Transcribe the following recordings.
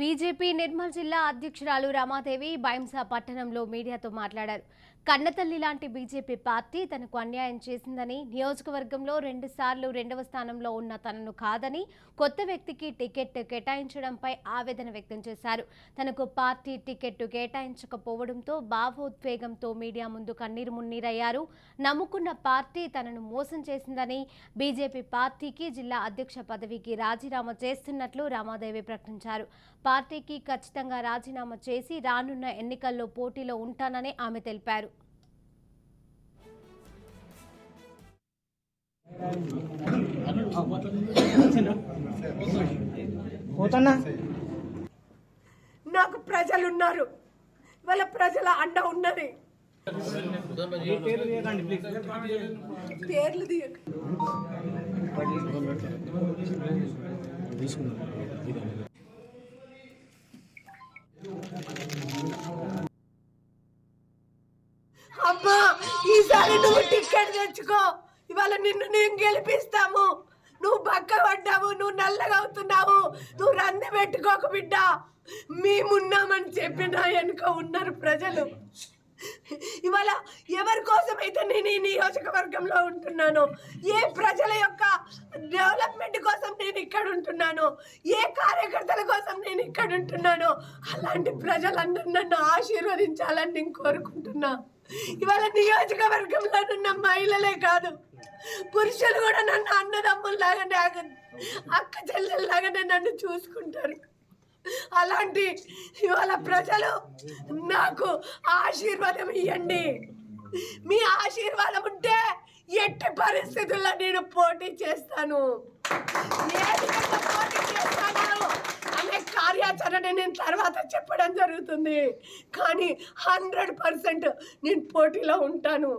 BJP Nirmal జిల్లా అధ్యక్షురాలు రమాదేవి బైంసా పట్టణంలో మీడియాతో మాట్లాడారు. కన్నతల్లి లాంటి బీజేపీ పార్టీ తనకు అన్యాయం చేసిందని నియోజకవర్గంలో రెండు సార్లు రెండవ స్థానంలో ఉన్న తనను కాదని కొత్త వ్యక్తికి టికెట్ కేటాయించడంపై ఆవేదన వ్యక్తం చేశారు. తనకు పార్టీ టికెట్ కేటాయించకపోవడంతో భావోద్వేగంతో మీడియా ముందు కన్నీరు మున్నీరయ్యారు. నమ్ముకున్న పార్టీ తనను మోసం చేసిందని బీజేపీ పార్టీకి జిల్లా అధ్యక్ష పదవికి రాజీనామా చేస్తున్నట్లు రామాదేవి ప్రకటించారు. పార్టీకి ఖచ్చితంగా రాజీనామా చేసి రానున్న ఎన్నికల్లో పోటీలో ఉంటానని ఆమె తెలిపారు. పోతన్నా? నాకు ప్రజలు ఉన్నారు వాళ్ళ ప్రజల అండ ఉన్నది. పేర్లు తీయక. అమ్మా ఈసారి నువ్వు టికెట్ తెచ్చుకో. ఇవాళ నిన్ను నేను గెలిపిస్తాము. నువ్వు బక్క పడ్డావు నువ్వు నల్లగా అవుతున్నావు. నువ్వు రంది పెట్టుకోక బిడ్డ. మేమున్నామని చెప్పి నా వెనుక ఉన్నారు ప్రజలు. ఇవాళ ఎవరి కోసం అయితే నేను ఈ నియోజకవర్గంలో ఉంటున్నాను ఏ ప్రజల యొక్క డెవలప్మెంట్ కోసం నేను ఇక్కడ ఉంటున్నాను ఏ కార్యకర్తల కోసం నేను ఇక్కడ ఉంటున్నాను అలాంటి ప్రజలందరూ నన్ను ఆశీర్వదించాలని నేను కోరుకుంటున్నా. ఇవాళ నియోజకవర్గంలో ఉన్న మహిళలే కాదు పురుషులు కూడా నన్ను అన్నదమ్ముల్లాగానే అక్క చెల్లెల్లాగానే నన్ను చూసుకుంటారు. అలాంటి ఇవాళ ప్రజలు నాకు ఆశీర్వాదం ఇవ్వండి మీ ఆశీర్వాదం ఉంటే ఎట్టి పరిస్థితుల్లో నేను పోటీ చేస్తాను. పోటీ చేస్తాను అనే కార్యాచరణ నేను తర్వాత చెప్పడం జరుగుతుంది. కానీ హండ్రెడ్ పర్సెంట్ నేను పోటీలో ఉంటాను.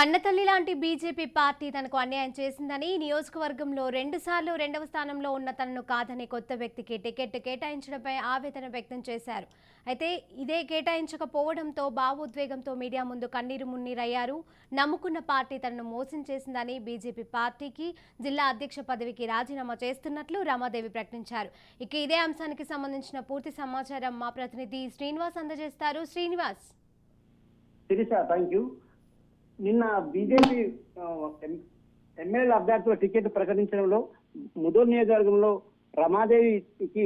కన్నతల్లి లాంటి బీజేపీ పార్టీ తనకు అన్యాయం చేసిందని నియోజకవర్గంలో రెండుసార్లు రెండవ స్థానంలో ఉన్న తనను కాదని కొత్త వ్యక్తికి టికెట్ కేటాయించడంపై ఆవేదన వ్యక్తం చేశారు. అయితే ఇదే కేటాయించకపోవడంతో భావోద్వేగంతో మీడియా ముందు కన్నీరు మున్నీరయ్యారు. నమ్ముకున్న పార్టీ తనను మోసం చేసిందని బీజేపీ పార్టీకి జిల్లా అధ్యక్ష పదవికి రాజీనామా చేస్తున్నట్లు రమాదేవి ప్రకటించారు. ఇక ఇదే అంశానికి సంబంధించిన పూర్తి సమాచారం మా ప్రతినిధి శ్రీనివాస్ అందజేస్తారు. శ్రీనివాస్. థ్యాంక్ యూ నిన్న బీజేపీ ఎమ్మెల్యే అభ్యర్థుల టికెట్ ప్రకటించడంలో ముదోల్ నియోజకవర్గంలో రమాదేవికి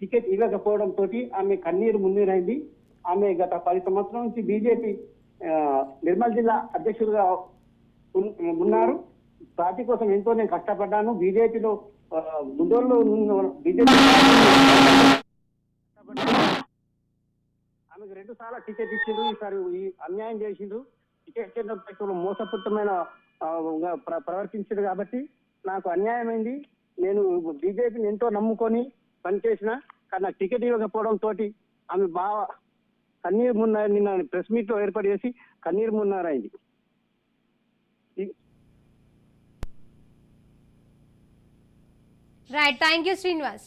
టికెట్ ఇవ్వకపోవడం తోటి ఆమె కన్నీరు మున్నీరైంది. ఆమె గత పది సంవత్సరాల నుంచి బీజేపీ నిర్మల్ జిల్లా అధ్యక్షులుగా ఉన్నారు. పార్టీ కోసం ఎంతో నేను కష్టపడ్డాను. బీజేపీలో ముదోల్లో బీజేపీ ఆమెకు రెండు సార్లు టికెట్ ఇచ్చిండ్రు. ఈసారి ఈ అన్యాయం చేసిండ్రు. టికెట్ కేంద్ర మోసపూరితమైన ఆ, ప్ర- కాబట్టి నాకు అన్యాయమైంది. నేను బీజేపీని ఎంతో నమ్ముకొని పనిచేసిన కానీ నాకు టికెట్ ఇవ్వకపోవడం తోటి ఆమె బాగా కన్నీరు మున్నారు నిన్న ప్రెస్ మీట్లో ఏర్పాటు చేసి కన్నీరు మున్నారైంది. Right thank you Srinivas